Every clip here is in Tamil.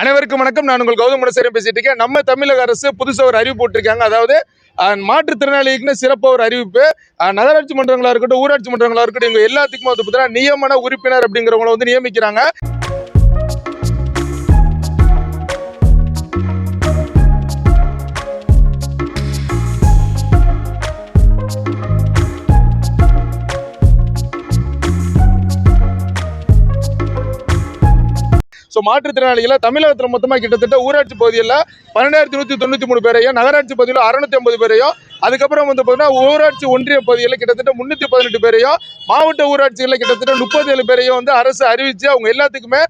அனைவருக்கும் வணக்கம். நான் உங்கள் கௌதம் முனசேரம் பேசிட்டு இருக்கேன். நம்ம தமிழக அரசு புதுசா ஒரு அறிவிப்பு போட்டிருக்காங்க. அதாவது மாற்றுத்திறனாளிகளுக்குன்னு மாற்றுத்திறனாளிக்குன்னு சிறப்பாக ஒரு அறிவிப்பு. நகராட்சி மன்றங்களா இருக்கட்டும் ஊராட்சி மன்றங்களா இருக்கட்டும் இவங்க எல்லாத்துக்குமே வந்து பார்த்தீங்கன்னா நியமன உறுப்பினர் அப்படிங்கிறவங்களை வந்து நியமிக்கிறாங்க. ஸோ மாற்றுத்திறனாளிகளை தமிழகத்தில் மொத்தமாக கிட்டத்தட்ட ஊராட்சி பகுதியில் பன்னெண்டாயிரத்தி நூற்றி தொண்ணூற்றி மூணு பேரையும் நகராட்சி பகுதியில் அறுநூத்தி ஐம்பது பேரையும் அதுக்கப்புறம் வந்து பார்த்தீங்கன்னா ஊராட்சி ஒன்றிய பகுதியில் கிட்டத்தட்ட முந்நூற்றி பதினெட்டு பேரையும் மாவட்ட ஊராட்சிகளில் கிட்டத்தட்ட முப்பது ஏழு பேரையும் வந்து அரசு அறிவித்து அவங்க எல்லாத்துக்குமே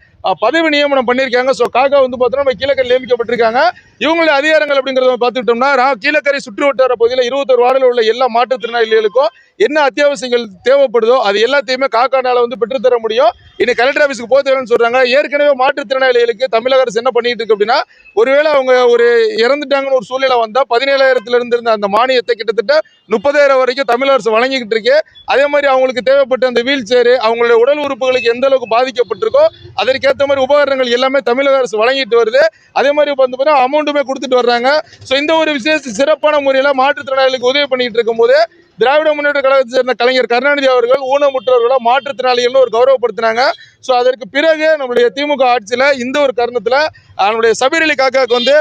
பதவி நியமனம் பண்ணியிருக்காங்க. ஸோ காக்கா வந்து பார்த்தோன்னா நம்ம கீழக்கரை நியமிக்கப்பட்டிருக்காங்க. இவங்களுடைய அதிகாரங்கள் அப்படிங்கிறத பார்த்துக்கிட்டோம்னா கீழக்கரை சுற்று வட்டார பகுதியில் இருபத்தொரு வார்டில் உள்ள எல்லா மாற்றுத்திறனாளிகளுக்கும் என்ன அத்தியாவசியங்கள் தேவைப்படுதோ அது எல்லாத்தையுமே காக்கானால வந்து பெற்றுத்தர முடியும். இன்னைக்கு கலெக்டர் ஆஃபீஸுக்கு போக தேவைன்னு சொல்கிறாங்க ஏற்கனவே மாற்றுத்திறனாளிகளுக்கு தமிழக அரசு என்ன பண்ணிட்டு இருக்கு அப்படின்னா ஒருவேளை அவங்க ஒரு இறந்துட்டாங்கன்னு ஒரு சூழ்நிலை வந்தால் பதினேழாயிரத்துல இருந்து இருந்த அந்த ஊதியத்தை கிட்டத்தட்ட முப்பதாயிரம் வரைக்கும் தமிழ் அரசு வழங்கிக்கிட்டு இருக்கு. அதே மாதிரி அவங்களுக்கு தேவைப்பட்ட அந்த வீல் சேரு அவங்களுடைய உடல் உறுப்புகளுக்கு எந்த அளவுக்கு பாதிக்கப்பட்டிருக்கோ அதற்கேற்ற மாதிரி உபகரணங்கள் எல்லாமே தமிழக அரசு வழங்கிட்டு வருது. அதே மாதிரி வந்து பார்த்தீங்கன்னா அமௌண்ட்டுமே கொடுத்துட்டு வர்றாங்க. ஸோ இந்த ஒரு விசேஷ சிறப்பான முறையில் மாற்றுத்திறனாளிகளுக்கு உதவி பண்ணிட்டு இருக்கும்போது திராவிட முன்னேற்ற கழகத்தை சேர்ந்த கலைஞர் கருணாநிதி அவர்கள் ஊனமுற்றவர்களை மாற்றுத்திறனாளிகள்னு ஒரு கௌரவப்படுத்தினாங்க. ஸோ அதற்கு பிறகு நம்மளுடைய திமுக ஆட்சியில் இந்த ஒரு தருணத்தில் நம்மளுடைய சபீரலி காக்காவுக்கு வந்து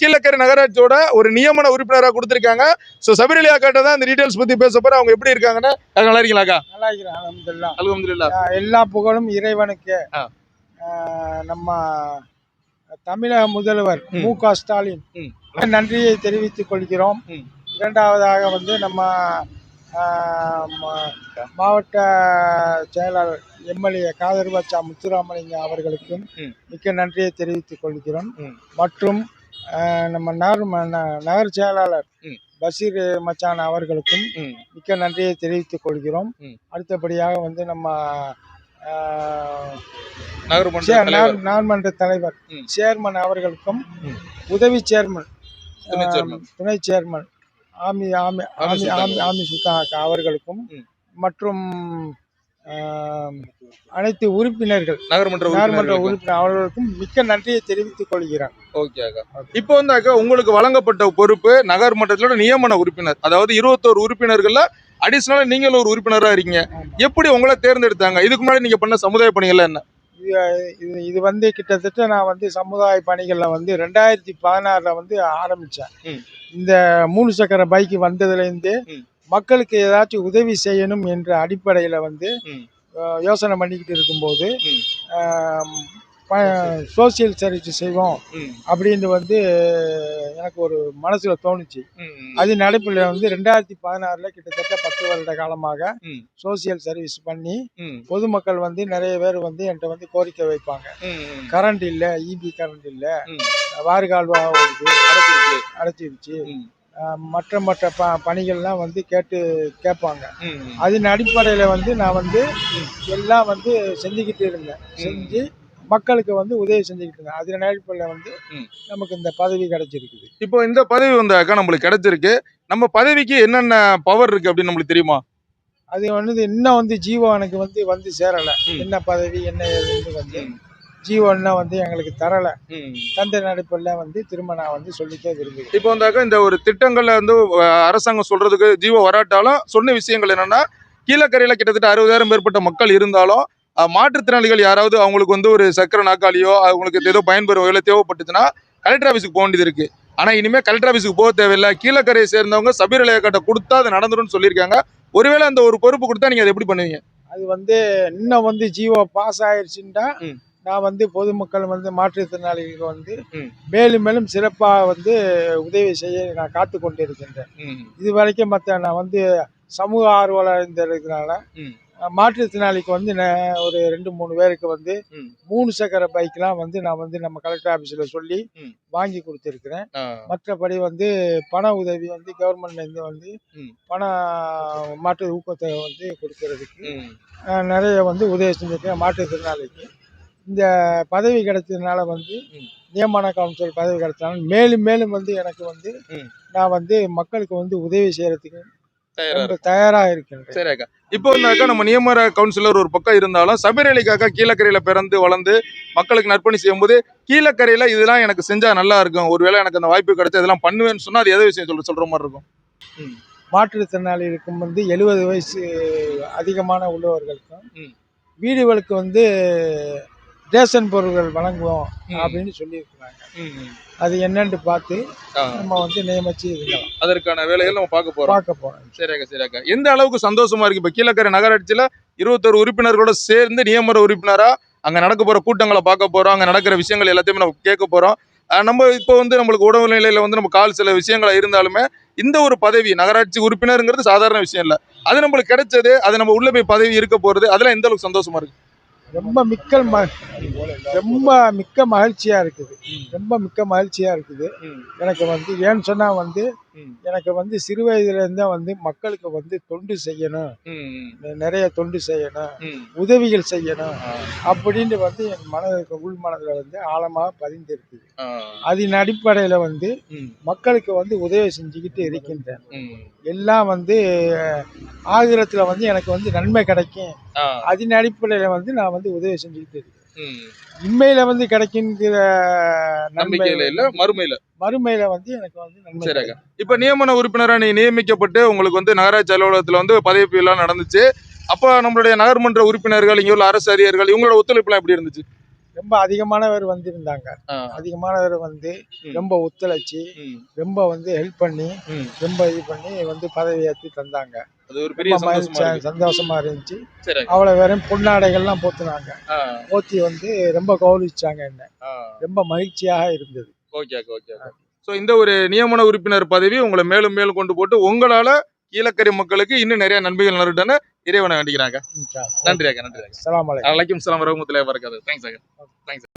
கீழக்கரை நகராட்சியோட ஒரு நியமன உறுப்பினராக கொடுத்துருக்காங்க ஸோ சபீரலி காக்காட்ட தான் இந்த டீட்டெயில்ஸ் பற்றி பேச போகிற அவங்க எப்படி இருக்காங்கன்னு நல்லா இருக்கீங்களாக்கா நல்லா இருக்கிறேன் அலமதுல்லா எல்லா புகழும் இறைவனுக்கு நம்ம தமிழக முதல்வர் ம். க ஸ்டாலின். நன்றியை தெரிவித்துக் கொள்கிறோம். இரண்டாவதாக வந்து நம்ம மாவட்ட செயலாளர் எம்எல்ஏ காதர்பாட்சா முத்துராமலிங்க அவர்களுக்கும். மிக்க நன்றியை தெரிவித்துக் கொள்கிறோம். மற்றும் நம்ம நகர் நகர் செயலாளர். பஷீர் மச்சான் அவர்களுக்கும் மிக்க நன்றியை தெரிவித்துக் கொள்கிறோம். அடுத்தபடியாக வந்து நம்ம சே- தலைவர். சேர்மன் அவர்களுக்கும். உதவி சேர்மன் துணை சேர்மன். ஆமி ஆமி ஆமி ஆமி. ஆமி சுல்தான் அவர்களுக்கும். மற்றும் அனைத்து உறுப்பினர்கள் நகர்மன்ற உறுப்பினர்களுக்கு. உறுப்பினர் அவர்களுக்கும் மிக்க நன்றியை தெரிவித்துக் கொள்கிறேன் ஓகே அக்கா இப்போ வந்து அக்கா உங்களுக்கு வழங்கப்பட்ட பொறுப்பு நகர்மன்றத்தோட நியமன உறுப்பினர் அதாவது இருபத்தோரு உறுப்பினர்கள்ல அடிஷனலா நீங்களும் ஒரு உறுப்பினரா இருக்கீங்க. எப்படி உங்களை தேர்ந்தெடுத்தாங்க இதுக்கு முன்னாடி நீங்க பண்ண சமுதாய பணிகள் என்ன இது இது வந்து கிட்டத்தட்ட நான் வந்து சமுதாய பணிகளில் வந்து ரெண்டாயிரத்தி பதினாறில் வந்து ஆரம்பித்தேன். இந்த மூணு சக்கர பைக் வந்ததுலேருந்து. மக்களுக்கு ஏதாச்சும் உதவி செய்யணும் என்ற அடிப்படையில் வந்து யோசனை பண்ணிக்கிட்டு இருக்கும்போது. சோசியல் சர்வீஸ் செய்வோம் அப்படின்னு வந்து எனக்கு ஒரு மனசில் தோணுச்சு. அது நடைப்பில் வந்து ரெண்டாயிரத்தி பதினாறில் கிட்டத்தட்ட பத்து வருட காலமாக. சோசியல் சர்வீஸ் பண்ணி பொதுமக்கள் வந்து நிறைய பேர் வந்து என்கிட்ட வந்து கோரிக்கை வைப்பாங்க. கரண்ட் இல்லை இபி கரண்ட் இல்லை அடைச்சிருக்கு. அடைச்சிருச்சு அஹ் மற்ற மற்ற ப பணிகள்லாம் வந்து கேட்டு கேட்பாங்க. அதன் அடிப்படையில் வந்து நான் வந்து எல்லாம் வந்து செஞ்சுக்கிட்டு இருந்தேன். செஞ்சு மக்களுக்கு வந்து உதவி செஞ்சுக்கிட்டு இருந்தேன். அதன் அடிப்படையில் வந்து. நமக்கு இந்த பதவி கிடைச்சிருக்குது. இப்போ இந்த பதவி வந்து அக்கா நம்மளுக்கு கிடைச்சிருக்கு. நம்ம பதவிக்கு என்னென்ன பவர் இருக்கு அப்படின்னு நம்மளுக்கு தெரியுமா? அது வந்து இன்னும் வந்து ஜீவோ எனக்கு வந்து வந்து சேரலை. என்ன பதவி என்ன ஏதுன்னு வந்து ம், ஜீவோ இன்னும் வந்து எங்களுக்கு தரலை. தந்தை அடிப்படையில் வந்து திரும்ப நான் வந்து சொல்லிக்க விரும்புகிறேன். இப்போ வந்தாக்க இந்த ஒரு திட்டங்கள்ல வந்து அரசாங்கம் சொல்றதுக்கு ஜீவோ வராட்டாலும் சொன்ன விஷயங்கள் என்னன்னா கீழக்கரையில கிட்டத்தட்ட அறுபதாயிரம் மேற்பட்ட மக்கள் இருந்தாலும் மாற்றுத்திறனாளிகள் யாராவது அவங்களுக்கு வந்து ஒரு சக்கர நாக்காளியோ அவங்களுக்கு ஏதோ பயன்பெறும் வகையில் தேவைப்பட்டுச்சுன்னா கலெக்டர் ஆஃபீஸுக்கு போக வேண்டியது இருக்கு. ஆனா இனிமே கலெக்டர் ஆஃபீஸுக்கு போக தேவையில்லை. கீழக்கரையை சேர்ந்தவங்க சபீர் இலையக்கட்டை கொடுத்தா அது நடந்துரும்னு சொல்லியிருக்காங்க. ஒருவேளை அந்த ஒரு பொறுப்பு கொடுத்தா நீங்க அதை எப்படி பண்ணுவீங்க? அது வந்து இன்னும் வந்து ஜீவோ பாஸ் ஆயிடுச்சுன்னா. நான் வந்து பொதுமக்கள் வந்து மாற்றுத்திறனாளிகளுக்கு வந்து. மேலும் மேலும் சிறப்பாக வந்து உதவி செய்ய நான் காத்து கொண்டு இருக்கின்றேன் ம், இது வரைக்கும் மற்ற நான் வந்து சமூக ஆர்வலர் இருக்கிறதுனால ம். மாற்றுத்திறனாளிக்கு வந்து நான் ஒரு ரெண்டு மூணு பேருக்கு வந்து. மூணு சக்கர பைக்லாம் வந்து நான் வந்து நம்ம கலெக்டர் ஆஃபீஸில் சொல்லி. வாங்கி கொடுத்துருக்குறேன் மற்றபடி வந்து பண உதவி வந்து கவர்மெண்ட்லேருந்து வந்து. பண மாற்று ஊக்கத்தை வந்து கொடுக்கறதுக்கு நிறைய வந்து உதவி செஞ்சுருக்கேன் மாற்றுத்திறனாளிக்கு இந்த பதவி கிடைச்சதுனால வந்து. நியமன கவுன்சில் பதவி கிடைச்சதுனால மேலும் மேலும் வந்து எனக்கு வந்து. நான் வந்து மக்களுக்கு வந்து உதவி செய்யறதுக்கு தயாரா இருக்கின்றேன் சரி அக்கா இப்போ வந்து அக்கா நம்ம நியமன கவுன்சிலர் ஒரு பக்கம் இருந்தாலும் சபரிஅலிக்கு அக்கா கீழக்கரையில பிறந்து வளர்ந்து மக்களுக்கு நற்பணி செய்யும்போது கீழக்கரையில இதெல்லாம் எனக்கு செஞ்சா நல்லா இருக்கும் ஒருவேளை எனக்கு அந்த வாய்ப்பு கிடைச்சா இதெல்லாம் பண்ணுவேன்னு சொன்னா அது எதை விஷயம் சொல்ற சொல்ற மாதிரி இருக்கும் மாற்றுத்திறனாளிகளுக்கும் வந்து எழுபது வயசு அதிகமான உள்ளவர்களுக்கும். வீடுகளுக்கு வந்து ரேஷன் பொருட்கள் வழங்குவோம். அப்படின்னு சொல்லியிருக்கிறாங்க. அது என்னன்னு பார்த்து நம்ம வந்து நியமிச்சு இருக்கலாம். அதற்கான வேலைகள் நம்ம பார்க்க போறோம். பார்க்க போறோம். சரி அக்கா சரி அக்கா எந்த அளவுக்கு சந்தோஷமா இருக்கு? இப்ப கீழக்கரை நகராட்சியில இருபத்தொரு உறுப்பினர்களோட சேர்ந்து நியமன உறுப்பினரா அங்க நடக்க போற கூட்டங்களை பார்க்க போறோம். அங்க நடக்கிற விஷயங்கள் எல்லாத்தையுமே நம்ம கேட்க போறோம். நம்ம இப்போ வந்து நம்மளுக்கு உடவு நிலையில வந்து நம்ம கால் சில விஷயங்களா இருந்தாலுமே இந்த ஒரு பதவி நகராட்சி உறுப்பினருங்கிறது சாதாரண விஷயம் இல்ல. அது நம்மளுக்கு கிடைச்சது அது நம்ம உள்ள போய் பதவி இருக்க போறது அதெல்லாம் எந்த அளவுக்கு சந்தோஷமா இருக்கு? ரொம்ப மிக்க ரொம்ப மிக்க மகிழ்ச்சியா இருக்குது. ரொம்ப மிக்க மகிழ்ச்சியா இருக்குது. எனக்கு வந்து ஏன்னு சொன்னா வந்து. எனக்கு வந்து சிறு வயதுல இருந்தே வந்து மக்களுக்கு வந்து தொண்டு செய்யணும். நிறைய தொண்டு செய்யணும். உதவிகள் செய்யணும். அப்படின்னு வந்து என் மனதுக்கு உள் மனதில் வந்து ஆழமாக பதிந்திருக்குது. அதன் அடிப்படையில் வந்து மக்களுக்கு வந்து உதவி செஞ்சுக்கிட்டு இருக்கின்றேன். எல்லாம் வந்து ஆகிரத்தில் வந்து எனக்கு வந்து நன்மை கிடைக்கும். அதன் அடிப்படையில் வந்து நான் வந்து உதவி செஞ்சுக்கிட்டு இருக்கேன். இம்மையில வந்து கிடைக்கின்ற நம்பிக்கையில இல்ல மறுமையில? மறுமையில வந்து எனக்கு வந்து. இப்ப நியமன உறுப்பினரா நீ நியமிக்கப்பட்டு உங்களுக்கு வந்து நகராட்சி அலுவலகத்துல வந்து பதவி விழா நடந்துச்சு. அப்ப நம்மளுடைய நகர்மன்ற உறுப்பினர்கள் இங்க உள்ள அரசு அதிகாரிகள் இவங்களோட ஒத்துழைப்பு எப்படி இருந்துச்சு? ரொம்ப அதிகமானவர் வந்திருந்தாங்க. அதிகமானவர் வந்து. ரொம்ப ஒத்துழைச்சி ரொம்ப வந்து ஹெல்ப் பண்ணி ரொம்ப இது பண்ணி வந்து பதவி ஏற்றி தந்தாங்க. அது ஒரு பெரிய சந்தோஷமா இருந்துச்சு. சரி. அவ்வளோ வெறும் பொன்னாடைகள்லாம் போத்துனாங்க. போத்தி வந்து ரொம்ப கௌரவிச்சாங்க என்ன. ரொம்ப மகிழ்ச்சியாக இருந்தது. Okay okay. சோ இந்த ஒரு நியமன உறுப்பினர் பதவி உங்களை மேலும் மேலும் கொண்டு போட்டு உங்களால கீழக்கரை மக்களுக்கு இன்னும் நிறைய நன்மைகள் நருட்டன்னு இறைவனை வேண்டிக்கிறாங்க. நன்றியாக்கா நன்றியாக்கா அலைக்கும். சலாம் வரமத்துல வரக்காது தேங்க்ஸ் அக்கா தேங்க்ஸ்